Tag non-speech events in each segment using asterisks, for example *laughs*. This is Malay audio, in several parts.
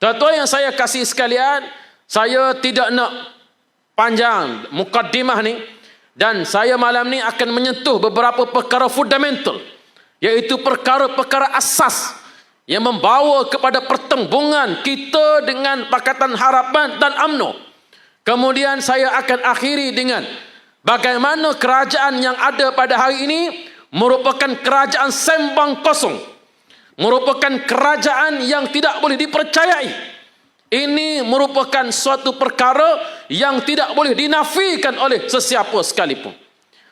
Tuan-tuan yang saya kasih sekalian, saya tidak nak panjang mukaddimah ni dan saya malam ni akan menyentuh beberapa perkara fundamental iaitu perkara-perkara asas yang membawa kepada pertembungan kita dengan Pakatan Harapan dan AMNO. Kemudian saya akan akhiri dengan bagaimana kerajaan yang ada pada hari ini merupakan kerajaan sembang kosong. Merupakan kerajaan yang tidak boleh dipercayai. Ini merupakan suatu perkara yang tidak boleh dinafikan oleh sesiapa sekalipun.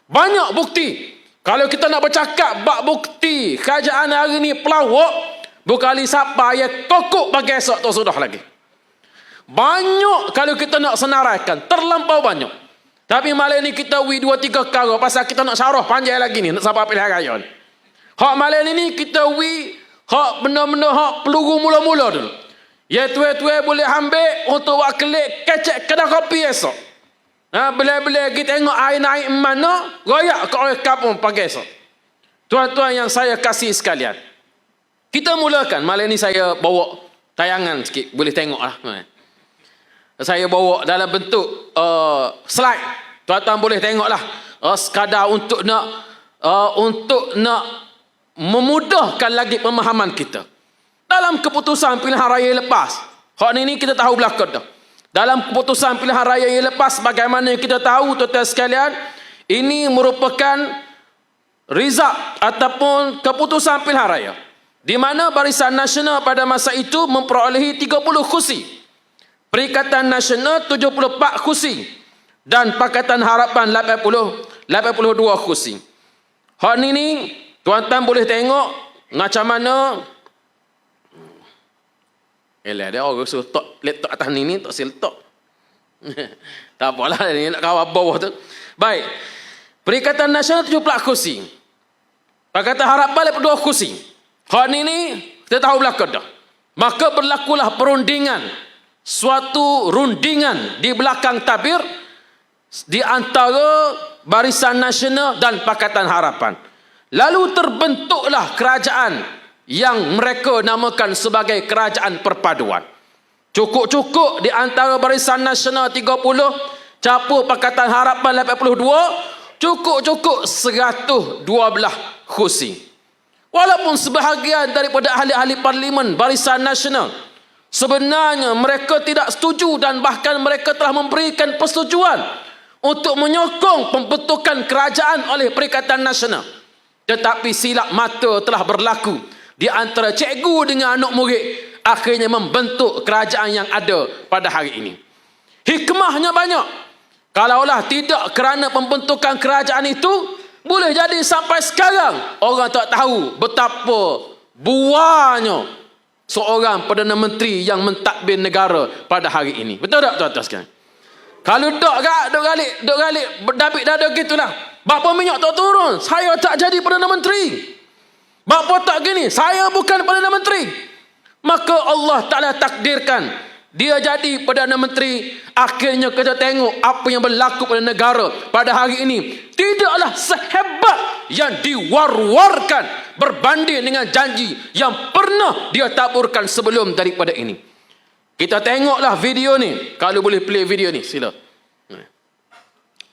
Banyak bukti. Kalau kita nak bercakap bak bukti kerajaan hari ini pelawak, bukan siapa yang kokok bagi esok tu sudah lagi. Banyak kalau kita nak senaraikan, terlampau banyak. Tapi malam ni kita wi dua tiga kara pasal kita nak syarah panjang lagi ni nak sampai pilihan raya ni. Hak malam ni kita wi hak benda-benda hak peluru mula-mula dulu. Ya tuai-tuai boleh ambil untuk buat kelik kecek kedai kopi esok. Ha, bila-bila kita tengok air naik mana, royak ke orang kampung pagi esok. Tuan-tuan yang saya kasih sekalian. Kita mulakan, malam ni saya bawa tayangan sikit, boleh tengok lah. Saya bawa dalam bentuk uh, slide. Tuan-tuan boleh tengok lah. Uh, sekadar untuk nak uh, untuk nak memudahkan lagi pemahaman kita. Dalam keputusan pilihan raya lepas. Hak ni, ni kita tahu belakang dah. Dalam keputusan pilihan raya yang lepas bagaimana kita tahu tuan-tuan sekalian. Ini merupakan result ataupun keputusan pilihan raya. Di mana Barisan Nasional pada masa itu memperolehi 30 kursi. Perikatan Nasional 74 kursi dan Pakatan Harapan 80 82 kursi. Hak ni ni tuan-tuan boleh tengok macam mana Elah dia orang suruh tok laptop atas ni ni tak sil tok. *laughs* tak apalah ni nak kawal bawah tu. Baik. Perikatan Nasional 70 kursi. Pakatan Harapan 82 kursi. Hak ni ni kita tahu belakang dah. Maka berlakulah perundingan suatu rundingan di belakang tabir di antara Barisan Nasional dan Pakatan Harapan. Lalu terbentuklah kerajaan yang mereka namakan sebagai kerajaan perpaduan. Cukup-cukup di antara Barisan Nasional 30, capur Pakatan Harapan 82, cukup-cukup 112 kursi. Walaupun sebahagian daripada ahli-ahli parlimen Barisan Nasional Sebenarnya mereka tidak setuju dan bahkan mereka telah memberikan persetujuan untuk menyokong pembentukan kerajaan oleh Perikatan Nasional. Tetapi silap mata telah berlaku di antara cikgu dengan anak murid akhirnya membentuk kerajaan yang ada pada hari ini. Hikmahnya banyak. Kalaulah tidak kerana pembentukan kerajaan itu boleh jadi sampai sekarang orang tak tahu betapa buahnya seorang Perdana Menteri yang mentadbir negara pada hari ini. Betul tak tuan-tuan sekalian? Kalau gak, dok galik, dok galik, David dah ada gitulah. Bapa minyak tak turun, saya tak jadi Perdana Menteri. Bapa tak gini, saya bukan Perdana Menteri. Maka Allah Ta'ala takdirkan dia jadi Perdana Menteri. Akhirnya kita tengok apa yang berlaku pada negara pada hari ini. Tidaklah sehebat yang diwar-warkan berbanding dengan janji yang pernah dia taburkan sebelum daripada ini. Kita tengoklah video ni. Kalau boleh play video ni, sila.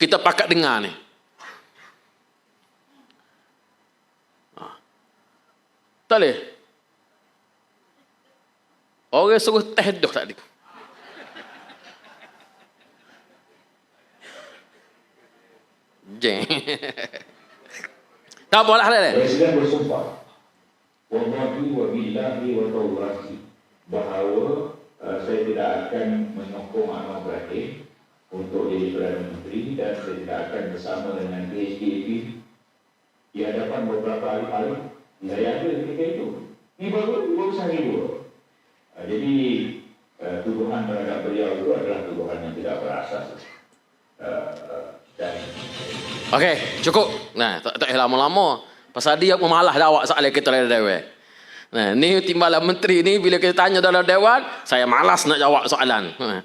Kita pakat dengar ni. Tak boleh? Orang suruh teh dah tadi. Jeng. tak apalah dah. Presiden bersumpah Wallahi wa billahi wa tawrasi bahawa uh, saya tidak akan menyokong Anwar Ibrahim untuk jadi Perdana Menteri dan saya tidak akan bersama dengan PHDP di hadapan beberapa ahli-ahli saya ada ketika itu ini baru baru sehari dua uh, jadi uh, tuduhan terhadap beliau itu adalah tuduhan yang tidak berasas uh, Okey, cukup. Nah, tak tak lama-lama. Pasal dia pun malah dah awak soalan kita dalam dewan. Nah, ni timbalan menteri ni bila kita tanya dalam dewan, saya malas nak jawab soalan. Ha.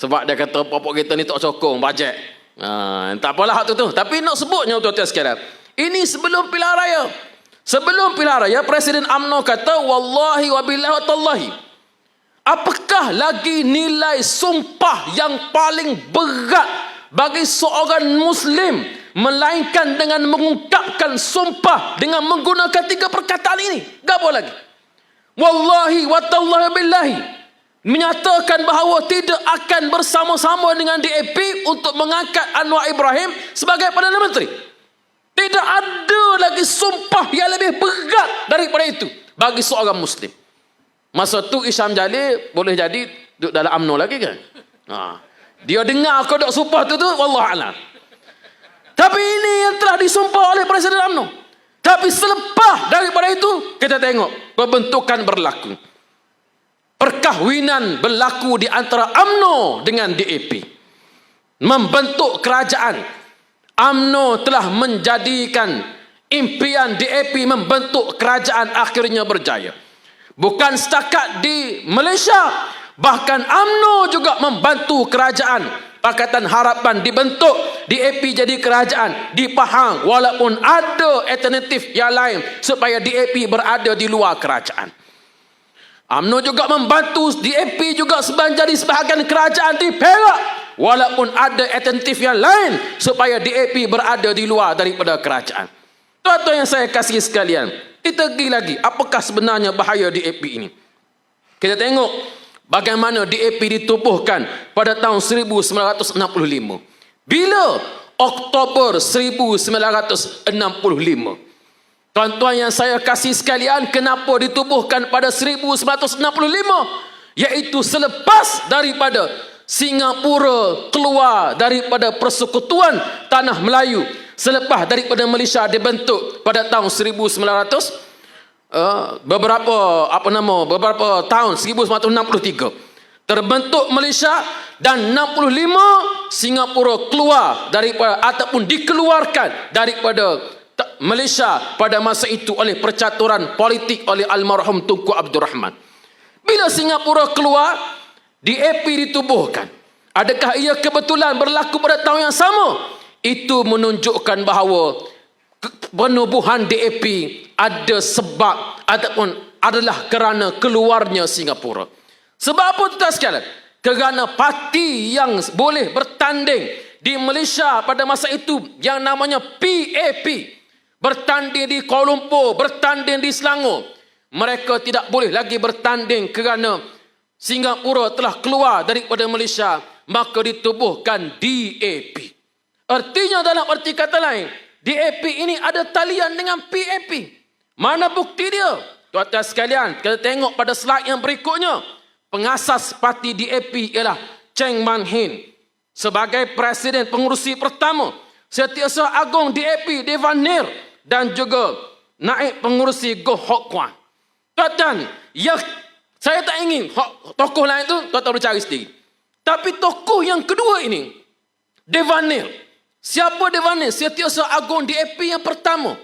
Sebab dia kata popok kita ni tak sokong bajet. Ha, tak apalah hak tu tu. Tapi nak sebutnya tuan-tuan sekalian. Ini sebelum pilihan raya. Sebelum pilihan raya, Presiden AMNO kata, Wallahi wa billahi wa tallahi. Apakah lagi nilai sumpah yang paling berat bagi seorang Muslim melainkan dengan mengungkapkan sumpah dengan menggunakan tiga perkataan ini. Gapo lagi? Wallahi wa tallahi billahi menyatakan bahawa tidak akan bersama-sama dengan DAP untuk mengangkat Anwar Ibrahim sebagai Perdana Menteri. Tidak ada lagi sumpah yang lebih berat daripada itu bagi seorang Muslim. Masa tu Isyam Jalil boleh jadi duduk dalam UMNO lagi kan? Ha. Dia dengar kau duk sumpah tu tu, Wallahualam. Tapi ini yang telah disumpah oleh Presiden UMNO. Tapi selepas daripada itu, kita tengok pembentukan berlaku. Perkahwinan berlaku di antara UMNO dengan DAP. Membentuk kerajaan. UMNO telah menjadikan impian DAP membentuk kerajaan akhirnya berjaya. Bukan setakat di Malaysia, bahkan UMNO juga membantu kerajaan Pakatan Harapan dibentuk DAP jadi kerajaan di Pahang walaupun ada alternatif yang lain supaya DAP berada di luar kerajaan. UMNO juga membantu DAP juga menjadi sebahagian kerajaan di Perak walaupun ada alternatif yang lain supaya DAP berada di luar daripada kerajaan. Tuan-tuan yang saya kasih sekalian, kita pergi lagi apakah sebenarnya bahaya DAP ini. Kita tengok Bagaimana DAP ditubuhkan pada tahun 1965. Bila? Oktober 1965. Tuan-tuan yang saya kasih sekalian, kenapa ditubuhkan pada 1965? Iaitu selepas daripada Singapura keluar daripada persekutuan Tanah Melayu. Selepas daripada Malaysia dibentuk pada tahun 1965 uh, beberapa apa nama beberapa tahun 1963 terbentuk Malaysia dan 65 Singapura keluar daripada ataupun dikeluarkan daripada Malaysia pada masa itu oleh percaturan politik oleh almarhum Tunku Abdul Rahman. Bila Singapura keluar, DAP ditubuhkan. Adakah ia kebetulan berlaku pada tahun yang sama? Itu menunjukkan bahawa penubuhan DAP ada sebab ataupun adalah kerana keluarnya Singapura. Sebab apa tuan sekalian? Kerana parti yang boleh bertanding di Malaysia pada masa itu yang namanya PAP bertanding di Kuala Lumpur, bertanding di Selangor. Mereka tidak boleh lagi bertanding kerana Singapura telah keluar daripada Malaysia, maka ditubuhkan DAP. Artinya dalam arti kata lain, DAP ini ada talian dengan PAP. Mana bukti dia? Tuan-tuan sekalian, kita tengok pada slide yang berikutnya. Pengasas parti DAP ialah Cheng Man Hin. Sebagai presiden pengurusi pertama. Setiausaha Agung DAP Devan Nir. Dan juga naik pengurusi Goh Hok Kwan. Tuan-tuan, ya, saya tak ingin tokoh lain tu, tuan-tuan boleh cari sendiri. Tapi tokoh yang kedua ini, Devan Nir. Siapa Devane? Setiausaha Agung DAP yang pertama.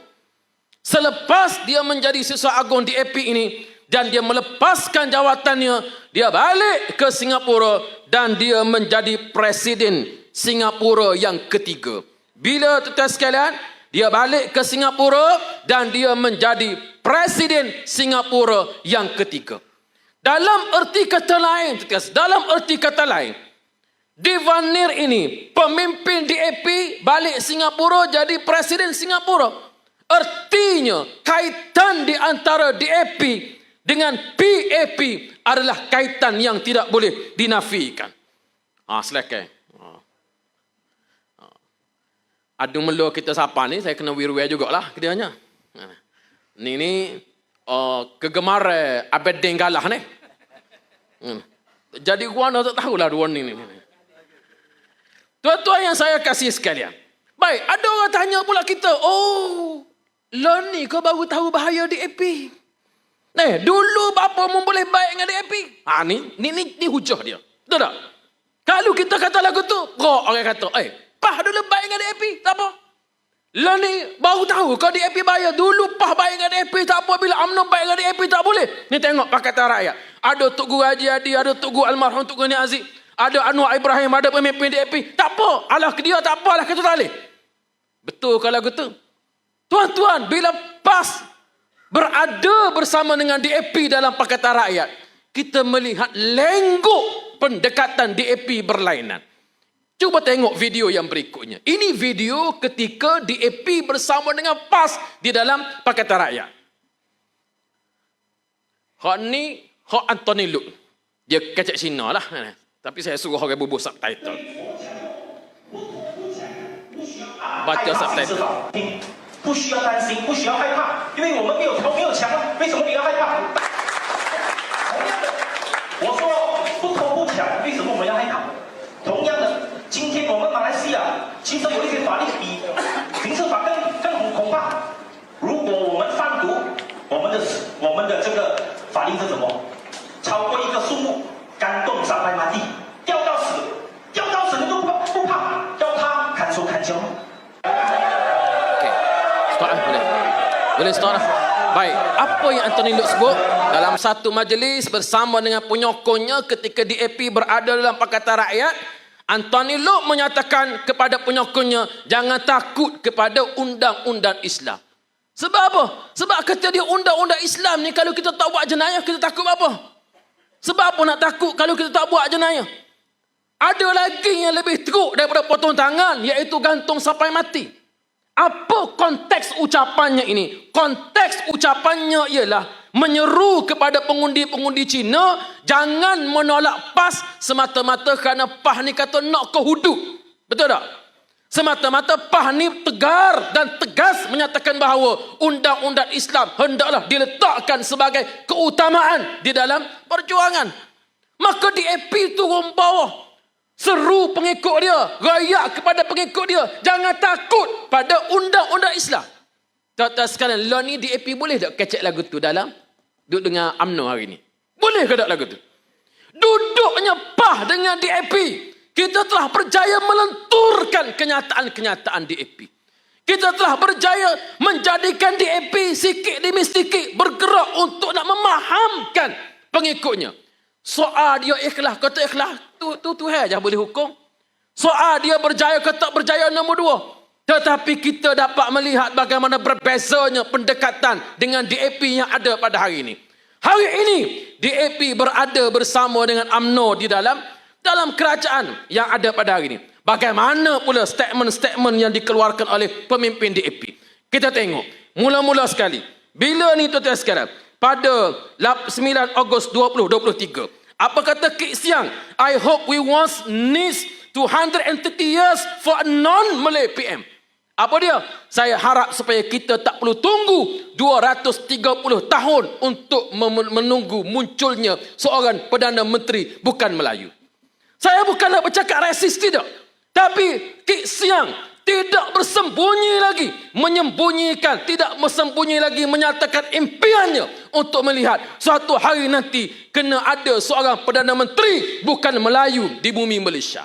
Selepas dia menjadi setiausaha Agung DAP ini dan dia melepaskan jawatannya, dia balik ke Singapura dan dia menjadi presiden Singapura yang ketiga. Bila tuan sekalian, dia balik ke Singapura dan dia menjadi presiden Singapura yang ketiga. Dalam erti kata lain, dalam erti kata lain, Divanir ini pemimpin DAP balik Singapura jadi presiden Singapura. Artinya kaitan di antara DAP dengan PAP adalah kaitan yang tidak boleh dinafikan. Ah, selekai. Adu melu kita siapa ni, saya kena wiru jugalah keduanya. Ah. Ni ni uh, kegemar Abed Denggalah ni. Hmm. Jadi gua nak tahu lah dua ni ni. Tuan-tuan yang saya kasih sekalian. Baik, ada orang tanya pula kita, oh, lo ni kau baru tahu bahaya DAP. Eh, dulu bapa mu boleh baik dengan DAP. Ha, ni, ni, ni, ni hujah dia. Betul tak? Kalau kita kata lagu tu, kok orang kata, eh, pah dulu baik dengan DAP, tak apa. Lo ni baru tahu kau DAP bahaya. Dulu pah baik dengan DAP, tak apa. Bila UMNO baik dengan DAP, tak boleh. Ni tengok pakatan rakyat. Ada Tuk Guru Haji Adi, ada Tuk Guru Almarhum Tuk Guru Ni Aziz. Ada Anwar Ibrahim, ada pemimpin DAP. Tak apa. Allah ke dia, tak apalah. Kita tak boleh. Betul kalau gitu. Tuan-tuan, bila PAS berada bersama dengan DAP dalam Pakatan Rakyat, kita melihat lengguk pendekatan DAP berlainan. Cuba tengok video yang berikutnya. Ini video ketika DAP bersama dengan PAS di dalam Pakatan Rakyat. Hak ni, hak Anthony Luke. Dia kecek Cina lah. Tapi saya suruh orang bubuh subtitle. Baca subtitle. 不需要担心，不需要害怕，因为我们没有偷没有抢啊，为什么你要害怕？同样的，我说不偷不抢，为什么我们要害怕？同样的， 今天我们马来西亚其实有一些法律比刑事法更更恐恐怕。如果我们贩毒，我们的我们的这个法令是什么？超过一个数目，干动伤害马地，掉到死，掉到死你都不不怕，要他砍手砍脚吗？ Okey. Stop lah boleh. Boleh stop lah. Baik, apa yang Anthony Luke sebut dalam satu majlis bersama dengan penyokongnya ketika DAP berada dalam Pakatan Rakyat, Anthony Luke menyatakan kepada penyokongnya jangan takut kepada undang-undang Islam. Sebab apa? Sebab kata dia undang-undang Islam ni kalau kita tak buat jenayah kita takut apa? Sebab apa nak takut kalau kita tak buat jenayah? Ada lagi yang lebih teruk daripada potong tangan iaitu gantung sampai mati. Apa konteks ucapannya ini? Konteks ucapannya ialah menyeru kepada pengundi-pengundi Cina jangan menolak PAS semata-mata kerana PAS ni kata nak ke hudud. Betul tak? Semata-mata PAS ni tegar dan tegas menyatakan bahawa undang-undang Islam hendaklah diletakkan sebagai keutamaan di dalam perjuangan. Maka DAP turun bawah. Seru pengikut dia. Rayak kepada pengikut dia. Jangan takut pada undang-undang Islam. Tuan-tuan sekalian, lo ni DAP boleh tak kecek lagu tu dalam? Duduk dengan UMNO hari ni. Boleh ke tak lagu tu? Duduknya PAH dengan DAP. Kita telah berjaya melenturkan kenyataan-kenyataan DAP. Kita telah berjaya menjadikan DAP sikit demi sikit bergerak untuk nak memahamkan pengikutnya. Soal dia ikhlas, kata ikhlas, tu tu Tuhan je boleh hukum. Soal dia berjaya ke tak berjaya nombor dua. Tetapi kita dapat melihat bagaimana berbezanya pendekatan dengan DAP yang ada pada hari ini. Hari ini DAP berada bersama dengan AMNO di dalam dalam kerajaan yang ada pada hari ini. Bagaimana pula statement-statement yang dikeluarkan oleh pemimpin DAP. Kita tengok. Mula-mula sekali. Bila ni tuan-tuan sekalian? Pada 9 Ogos 2023. Apa kata Kik Siang? I hope we once needs 230 years for a non-Malay PM. Apa dia? Saya harap supaya kita tak perlu tunggu 230 tahun untuk menunggu munculnya seorang Perdana Menteri bukan Melayu. Saya bukan nak bercakap rasis tidak. Tapi Kik Siang tidak bersembunyi lagi. Menyembunyikan. Tidak bersembunyi lagi menyatakan impiannya untuk melihat suatu hari nanti kena ada seorang Perdana Menteri bukan Melayu di bumi Malaysia.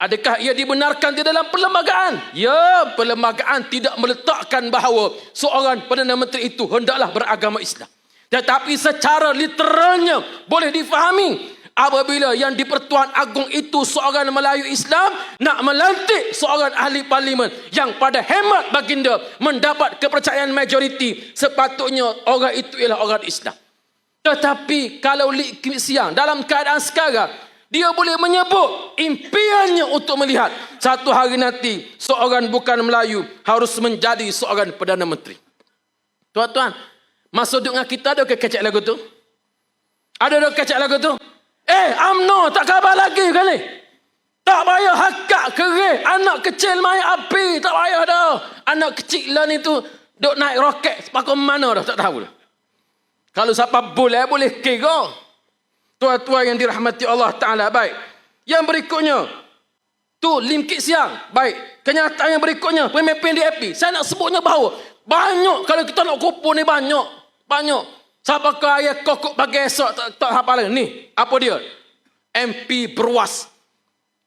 Adakah ia dibenarkan di dalam perlembagaan? Ya, perlembagaan tidak meletakkan bahawa seorang Perdana Menteri itu hendaklah beragama Islam. Tetapi secara literalnya boleh difahami apabila yang di Pertuan Agong itu seorang Melayu Islam nak melantik seorang ahli parlimen yang pada hemat baginda mendapat kepercayaan majoriti sepatutnya orang itu ialah orang Islam. Tetapi kalau Lik Siang dalam keadaan sekarang dia boleh menyebut impiannya untuk melihat satu hari nanti seorang bukan Melayu harus menjadi seorang Perdana Menteri. Tuan-tuan, masa duduk dengan kita ada ke kecek lagu tu? Ada ada kecek lagu tu? Eh, UMNO tak khabar lagi kali. Tak payah hakak kerih. Anak kecil main api. Tak payah dah. Anak kecil lah ni tu duk naik roket. Sepakum mana dah. Tak tahu dah. Kalau siapa boleh, boleh kira. Tuan-tuan yang dirahmati Allah Ta'ala. Baik. Yang berikutnya. Tu Lim Kit Siang. Baik. Kenyataan yang berikutnya. Pemimpin DAP. Saya nak sebutnya bahawa. Banyak. Kalau kita nak kumpul ni banyak. Banyak. Siapa kaya kokok bagi esok. Tak, tak hafal lagi. Ni. Apa dia? MP Berwas.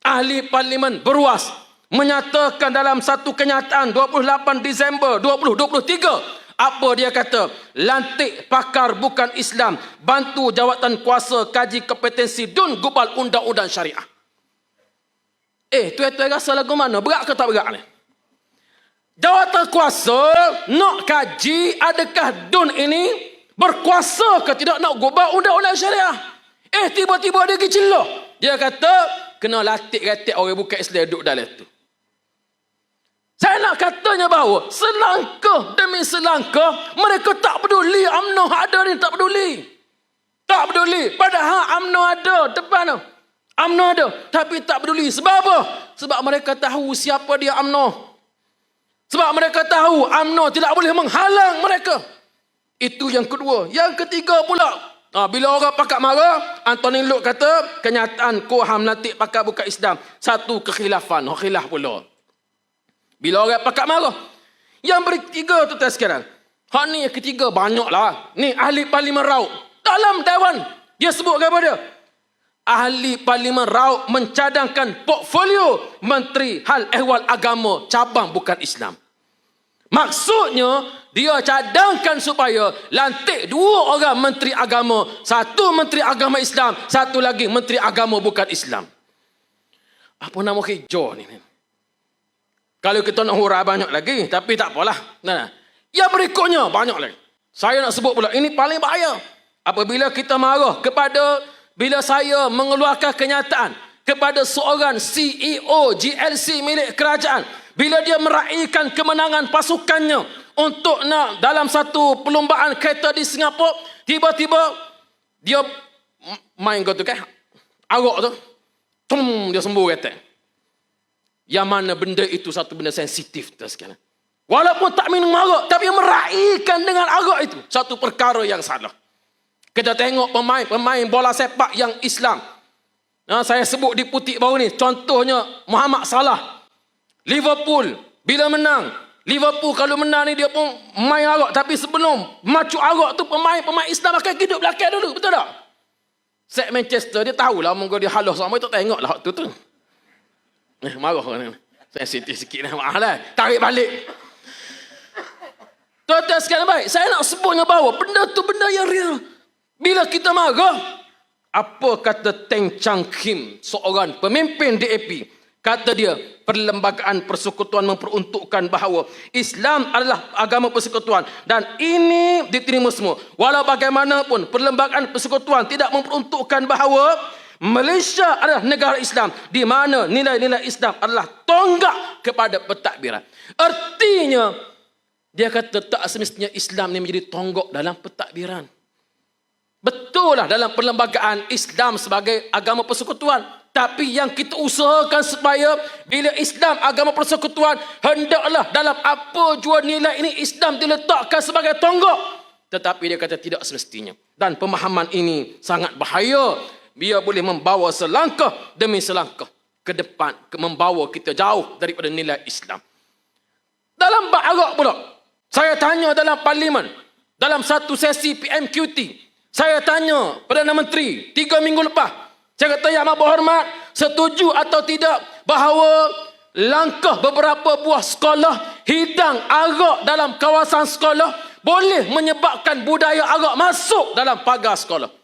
Ahli Parlimen Berwas. Menyatakan dalam satu kenyataan 28 Disember 2023. Apa dia kata? Lantik pakar bukan Islam. Bantu jawatan kuasa kaji kompetensi dun gubal undang-undang syariah. Eh, tuan-tuan rasa lagu mana? Berat ke tak berat ni? Jawatan kuasa nak kaji adakah dun ini Berkuasa ke tidak nak gubah undang-undang syariah? Eh, tiba-tiba dia celah. Dia kata, kena latih-latih orang bukan Islam duduk dalam tu. Saya nak katanya bahawa selangkah demi selangkah mereka tak peduli UMNO ada ni tak peduli. Tak peduli. Padahal UMNO ada depan tu. UMNO ada. Tapi tak peduli. Sebab apa? Sebab mereka tahu siapa dia UMNO. Sebab mereka tahu UMNO tidak boleh menghalang mereka. Itu yang kedua. Yang ketiga pula. Ha, bila orang pakat marah, Anthony Luke kata, kenyataan Kuham nanti pakat buka Islam. Satu kekhilafan. Oh, khilaf pula. Bila orang pakat marah. Yang bertiga tu tak sekarang. Hak ni yang ketiga banyaklah. Ni ahli parlimen Rauk. Dalam Dewan. Dia sebut apa dia? Ahli parlimen Rauk mencadangkan portfolio Menteri Hal Ehwal Agama cabang bukan Islam. Maksudnya, dia cadangkan supaya lantik dua orang Menteri Agama. Satu Menteri Agama Islam, satu lagi Menteri Agama bukan Islam. Apa nama hijau ni? Kalau kita nak hurah banyak lagi, tapi tak apalah. Nah, yang berikutnya banyak lagi. Saya nak sebut pula, ini paling bahaya. Apabila kita marah kepada, bila saya mengeluarkan kenyataan kepada seorang CEO GLC milik kerajaan, bila dia meraihkan kemenangan pasukannya untuk nak dalam satu perlombaan kereta di Singapura, tiba-tiba dia main kau tu kan, arok tu, tum, dia sembuh kereta. Yang mana benda itu satu benda sensitif tu sekarang. Walaupun tak minum arak, tapi meraihkan dengan arak itu. Satu perkara yang salah. Kita tengok pemain-pemain bola sepak yang Islam. Nah, saya sebut di putih baru ni. Contohnya Muhammad Salah. Liverpool. Bila menang. Liverpool kalau menang ni dia pun main arak. Tapi sebelum macu arak tu pemain-pemain Islam akan hidup belakang dulu. Betul tak? Set Manchester dia tahulah. Mungkin dia haluh sama. Itu tengok lah waktu tu. Eh, marah kan. Sensitif sikit lah. Maaf lah. Tarik balik. Tuan-tuan sekalian baik. Saya nak sebutnya bahawa benda tu benda yang real. Bila kita marah. Apa kata Teng Chang Kim. Seorang pemimpin DAP. Kata dia, perlembagaan persekutuan memperuntukkan bahawa Islam adalah agama persekutuan. Dan ini diterima semua. Walau bagaimanapun, perlembagaan persekutuan tidak memperuntukkan bahawa Malaysia adalah negara Islam di mana nilai-nilai Islam adalah tonggak kepada pentadbiran. Artinya dia kata tak semestinya Islam ni menjadi tonggak dalam pentadbiran. Betul lah dalam perlembagaan Islam sebagai agama persekutuan. Tapi yang kita usahakan supaya bila Islam agama persekutuan hendaklah dalam apa jua nilai ini Islam diletakkan sebagai tonggak. Tetapi dia kata tidak semestinya. Dan pemahaman ini sangat bahaya dia boleh membawa selangkah demi selangkah ke depan, ke membawa kita jauh daripada nilai Islam. Dalam bab Arab pula, saya tanya dalam parlimen, dalam satu sesi PMQT, saya tanya Perdana Menteri tiga minggu lepas, saya kata, Yang Amat Berhormat, setuju atau tidak bahawa langkah beberapa buah sekolah hidang arak dalam kawasan sekolah boleh menyebabkan budaya arak masuk dalam pagar sekolah.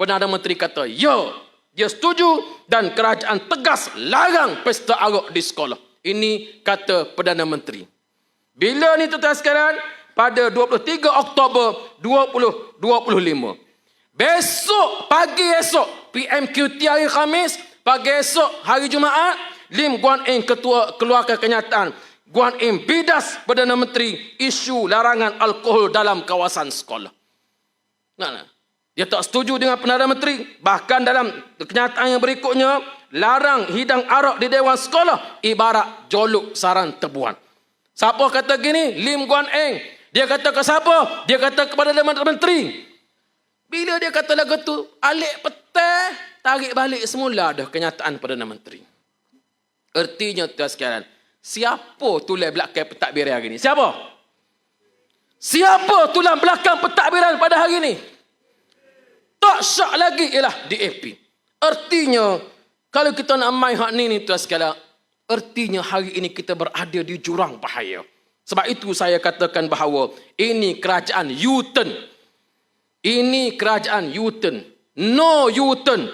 Perdana Menteri kata, ya, dia setuju dan kerajaan tegas larang pesta arak di sekolah. Ini kata Perdana Menteri. Bila ni tuan sekalian? Pada 23 Oktober 2025. Besok, pagi esok, PMQT hari Khamis, pagi esok, hari Jumaat, Lim Guan Eng Ketua keluarkan kenyataan. Guan Eng bidas Perdana Menteri isu larangan alkohol dalam kawasan sekolah. Nah. Dia tak setuju dengan Perdana Menteri. Bahkan dalam kenyataan yang berikutnya, larang hidang arak di Dewan Sekolah ibarat joluk sarang tebuan. Siapa kata gini? Lim Guan Eng. Dia kata ke siapa? Dia kata kepada Perdana Menteri. Bila dia kata lagu tu, alik petang, tarik balik semula dah kenyataan Perdana Menteri. Artinya tuan sekalian, siapa tulang belakang pentadbiran hari ini? Siapa? Siapa tulang belakang pentadbiran pada hari ini? Tak syak lagi ialah DAP. Artinya, kalau kita nak main hak ni ni tuan sekalian, artinya hari ini kita berada di jurang bahaya. Sebab itu saya katakan bahawa ini kerajaan U-turn. Ini kerajaan U-turn. No U-turn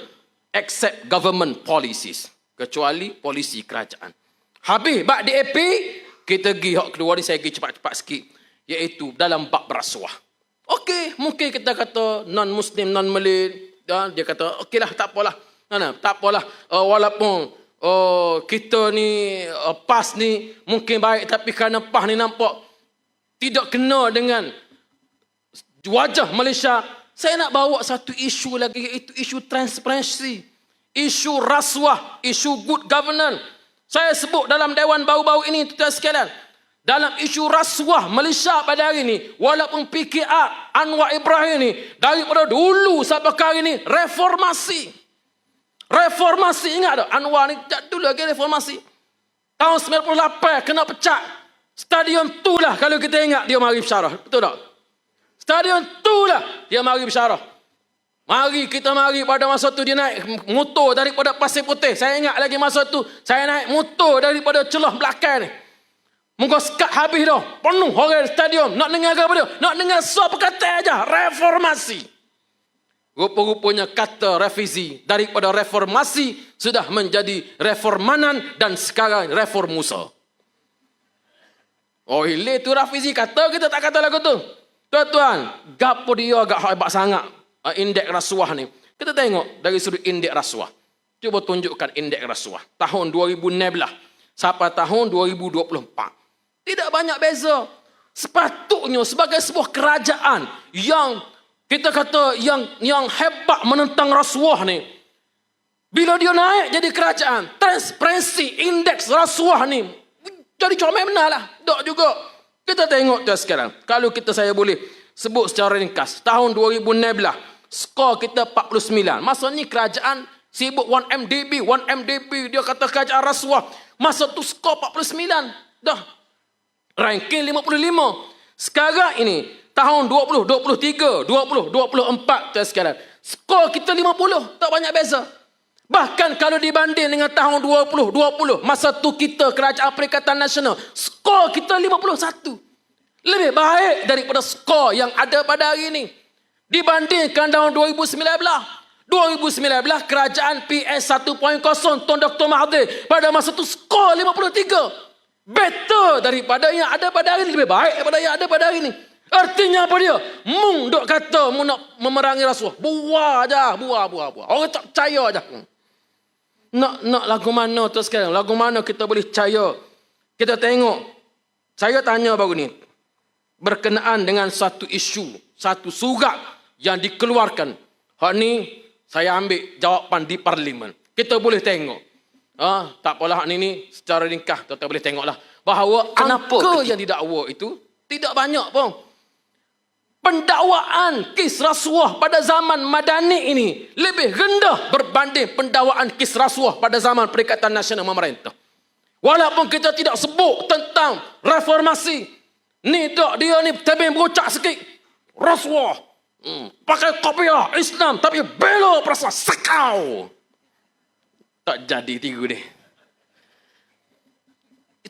except government policies. Kecuali polisi kerajaan. Habis bak DAP, kita pergi hak kedua ni saya pergi cepat-cepat sikit. Iaitu dalam bab berasuah. Okey, mungkin kita kata non-Muslim, non-Malay. Ya, dia kata, okeylah, tak apalah. Mana, tak apalah. Uh, walaupun uh, kita ni, uh, PAS ni mungkin baik. Tapi kerana PAS ni nampak tidak kena dengan wajah Malaysia. Saya nak bawa satu isu lagi, iaitu isu transparansi. Isu rasuah, isu good governance. Saya sebut dalam Dewan baru-baru ini, tuan sekalian. Dalam isu rasuah Malaysia pada hari ini, walaupun PKR Anwar Ibrahim ni, daripada dulu sampai ke hari ini, reformasi. Reformasi, ingat tak? Anwar ni, dulu lagi reformasi. Tahun 98, kena pecat. Stadion tu lah kalau kita ingat dia mari bersyarah. Betul tak? Stadion tu lah dia mari bersyarah. Mari kita mari pada masa tu dia naik motor daripada Pasir Putih. Saya ingat lagi masa tu saya naik motor daripada celah belakang ni. Muka sekat habis dah. Penuh orang stadium. Nak dengar apa dia? Nak dengar suap kata aja. Reformasi. Rupa-rupanya kata revisi daripada reformasi sudah menjadi reformanan dan sekarang reformusa. Oh ile tu Rafizi kata kita tak kata lagu tu. Tuan-tuan, gapo dia agak hebat sangat uh, indeks rasuah ni. Kita tengok dari sudut indeks rasuah. Cuba tunjukkan indeks rasuah. Tahun 2016 sampai tahun 2024. Tidak banyak beza. Sepatutnya sebagai sebuah kerajaan yang kita kata yang yang hebat menentang rasuah ni. Bila dia naik jadi kerajaan, transparansi indeks rasuah ni jadi comel benar lah. Dok juga. Kita tengok tu sekarang. Kalau kita saya boleh sebut secara ringkas. Tahun 2016. Skor kita 49. Masa ni kerajaan sibuk 1MDB. 1MDB dia kata kerajaan rasuah. Masa tu skor 49. Dah. Ranking 55. Sekarang ini. Tahun 20, 23, 20, 24 tu sekarang. Skor kita 50. Tak banyak beza. Bahkan kalau dibanding dengan tahun 2020, masa tu kita Kerajaan Perikatan Nasional, skor kita 51. Lebih baik daripada skor yang ada pada hari ini. Dibandingkan tahun 2019. 2019 kerajaan PS 1.0 Tuan Dr. Mahathir pada masa tu skor 53. Better daripada yang ada pada hari ini. Lebih baik daripada yang ada pada hari ini. Artinya apa dia? Mung dok kata mu nak memerangi rasuah. Buah aja, buah, buah, buah. Orang tak percaya aja. Nak nak lagu mana tu sekarang? Lagu mana kita boleh percaya? Kita tengok. Saya tanya baru ni. Berkenaan dengan satu isu, satu surat yang dikeluarkan. Hak ni saya ambil jawapan di parlimen. Kita boleh tengok. Ah, tak apalah ni ni secara ringkas kita boleh tengoklah bahawa Kenapa angka ketika- yang didakwa itu tidak banyak pun. Pendakwaan kes rasuah pada zaman madani ini lebih rendah berbanding pendakwaan kes rasuah pada zaman Perikatan Nasional Memerintah. Walaupun kita tidak sebut tentang reformasi. Ni dok dia ni tebing berucak sikit. Rasuah. Hmm. Pakai kopiah Islam tapi bela perasaan sakau. Tak jadi tiga ni.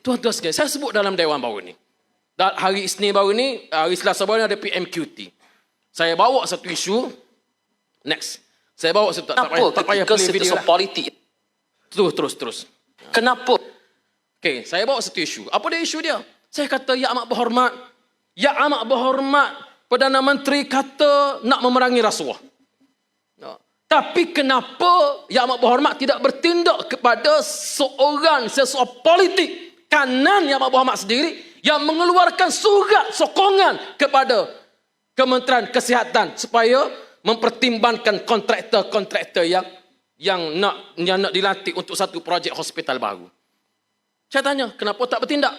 Tuan-tuan sekalian, saya sebut dalam Dewan baru ni. Dan hari Isnin baru ni, hari Selasa baru ni ada PMQT. Saya bawa satu isu. Next. Saya bawa satu. Tak, tak payah, tak payah play video lah. politik Terus, terus, terus. Kenapa Okey, saya bawa satu isu. Apa dia isu dia? Saya kata, ya amat berhormat. Ya amat berhormat. Perdana Menteri kata nak memerangi rasuah. Tapi kenapa Yang Amat Berhormat tidak bertindak kepada seorang sesuatu politik kanan Yang Amat Berhormat sendiri yang mengeluarkan surat sokongan kepada Kementerian Kesihatan supaya mempertimbangkan kontraktor-kontraktor yang yang nak yang nak dilantik untuk satu projek hospital baru. Saya tanya, kenapa tak bertindak?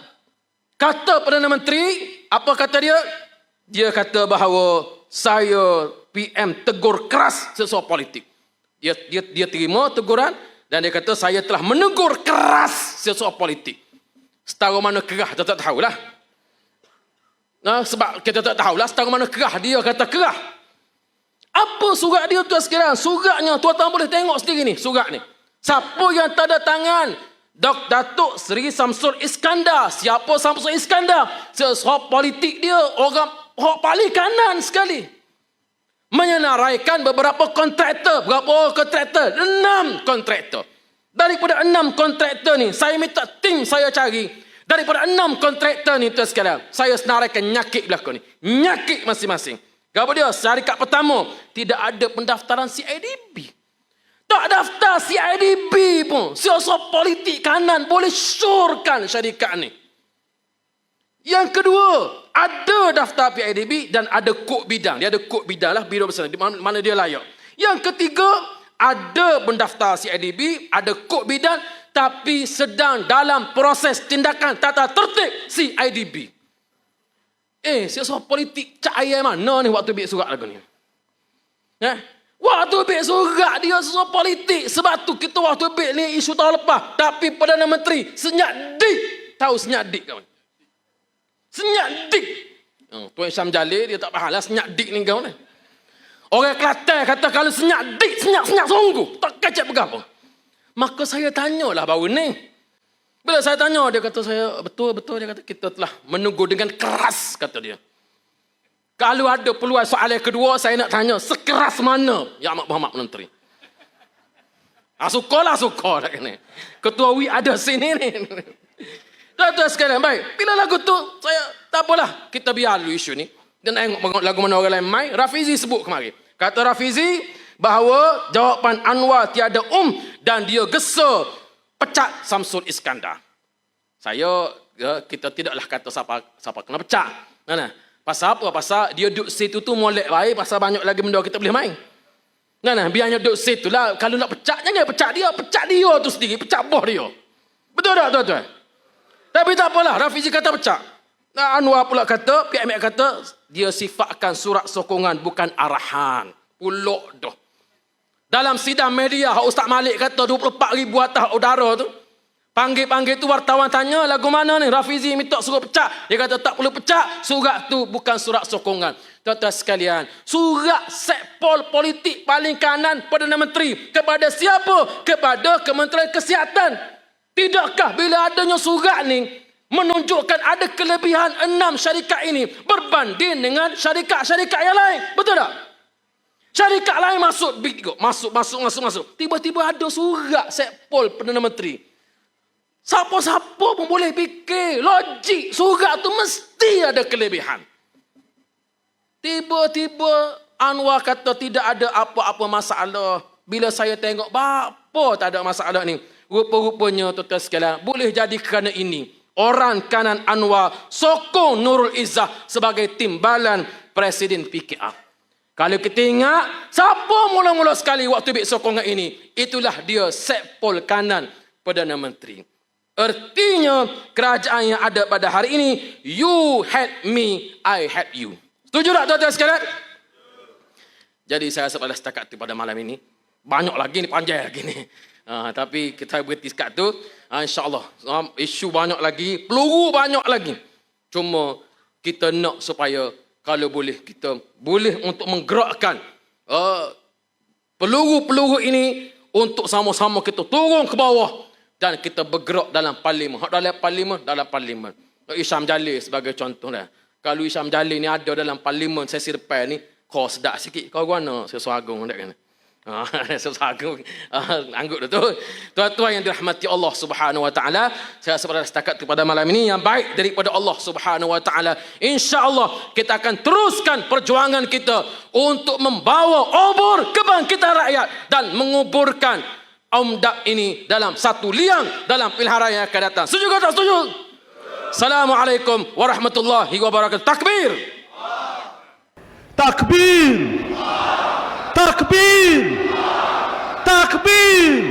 Kata Perdana Menteri, apa kata dia? Dia kata bahawa saya PM tegur keras sesuatu politik. Dia dia dia terima teguran dan dia kata saya telah menegur keras sesuatu politik. Setara mana kerah kita tak tahulah. Nah, sebab kita tak tahulah setara mana kerah dia kata kerah. Apa surat dia tuan sekalian? Suratnya tuan-tuan boleh tengok sendiri ni surat ni. Siapa yang tanda tangan? Dok Datuk Seri Samsul Iskandar. Siapa Samsul Iskandar? Sesuatu politik dia orang orang paling kanan sekali. Menyenaraikan beberapa kontraktor. Berapa kontraktor? Enam kontraktor. Daripada enam kontraktor ni, saya minta tim saya cari. Daripada enam kontraktor ni tuan sekalian, saya senaraikan nyakit belakang ni. Nyakit masing-masing. Apa dia? Syarikat pertama, tidak ada pendaftaran CIDB. Tak daftar CIDB pun. Siasat politik kanan boleh syorkan syarikat ni. Yang kedua, ada daftar PIDB dan ada kod bidang. Dia ada kod bidang lah, biro besar. Di mana, dia layak. Yang ketiga, ada pendaftar CIDB, ada kod bidang, tapi sedang dalam proses tindakan tata tertib CIDB. Eh, siapa politik cak ayam mana ni waktu ambil surat lagu ni? Eh? Waktu ambil surat dia sesuatu politik. Sebab tu kita waktu ambil ni isu tahun lepas. Tapi Perdana Menteri senyap dik. Tahu senyap dik kawan? Senyap dik. Oh, Tuan Syam Jalil dia tak faham lah senyap dik ni kawan. Orang Kelantan kata kalau senyap dik, senyap-senyap sungguh. Tak kacak berapa. Maka saya tanyalah baru ni. Bila saya tanya, dia kata saya, betul-betul dia kata kita telah menunggu dengan keras, kata dia. Kalau ada peluang soalan kedua, saya nak tanya, sekeras mana Yang Amat Muhammad Menteri? Ah, suka lah, suka lah ni. Ketua WI ada sini ni. Tuan-tuan sekalian, baik. Bila lagu tu, saya, tak apalah. Kita biar dulu isu ni. Dan tengok lagu mana orang lain main. Rafizi sebut kemari. Kata Rafizi, bahawa jawapan Anwar tiada um dan dia gesa pecat Samsul Iskandar. Saya ya, kita tidaklah kata siapa siapa kena pecat. Nah. Pasal apa? Pasal dia duduk situ tu molek baik pasal banyak lagi benda kita boleh main. Nah, nah, biarnya duduk situ lah. Kalau nak pecat, jangan pecat dia. Pecat dia tu sendiri. Pecat boh dia. Betul tak tuan-tuan? Tapi tak apalah. Rafizi kata pecat. Nah, Anwar pula kata, pihak MX kata, dia sifatkan surat sokongan bukan arahan. Pulok dah. Dalam sidang media, Ustaz Malik kata 24 ribu atas udara tu. Panggil-panggil tu wartawan tanya lagu mana ni? Rafizi minta suruh pecah. Dia kata tak perlu pecah. Surat tu bukan surat sokongan. Tuan-tuan sekalian. Surat sekpol politik paling kanan Perdana Menteri. Kepada siapa? Kepada Kementerian Kesihatan. Tidakkah bila adanya surat ni menunjukkan ada kelebihan enam syarikat ini berbanding dengan syarikat-syarikat yang lain. Betul tak? Syarikat lain masuk, masuk, masuk, masuk, masuk. Tiba-tiba ada surat sekpol Perdana Menteri. Siapa-siapa pun boleh fikir. Logik surat tu mesti ada kelebihan. Tiba-tiba Anwar kata tidak ada apa-apa masalah. Bila saya tengok, apa tak ada masalah ni. Rupa-rupanya tuan-tuan sekalian, boleh jadi kerana ini. Orang kanan Anwar sokong Nurul Izzah sebagai timbalan Presiden PKR. Kalau kita ingat, siapa mula-mula sekali waktu bik sokongan ini? Itulah dia sepol kanan Perdana Menteri. Artinya, kerajaan yang ada pada hari ini, you had me, I had you. Setuju tak tuan-tuan sekalian? Jadi saya rasa pada setakat itu pada malam ini, banyak lagi ni, panjang lagi ni. Uh, tapi kita berhenti sekat tu, uh, insyaAllah. Uh, isu banyak lagi, peluru banyak lagi. Cuma kita nak supaya kalau boleh kita boleh untuk menggerakkan uh, peluru-peluru ini untuk sama-sama kita turun ke bawah dan kita bergerak dalam parlimen. Hak dalam parlimen, dalam parlimen. Isyam Jalil sebagai contoh dah. Kalau Isyam Jalil ni ada dalam parlimen sesi depan ni, kau sedap sikit. Kau guna sesuatu agung kan? Sesuatu ah, *laughs* anggut tu. Tuan-tuan yang dirahmati Allah Subhanahu Wa Taala, saya rasa pada setakat kepada malam ini yang baik daripada Allah Subhanahu Wa Taala. Insya-Allah kita akan teruskan perjuangan kita untuk membawa obor kebangkitan rakyat dan menguburkan Omdak ini dalam satu liang dalam pilihan yang akan datang. Setuju tak setuju? Assalamualaikum warahmatullahi wabarakatuh. Takbir. Takbir! Takbir Takbir.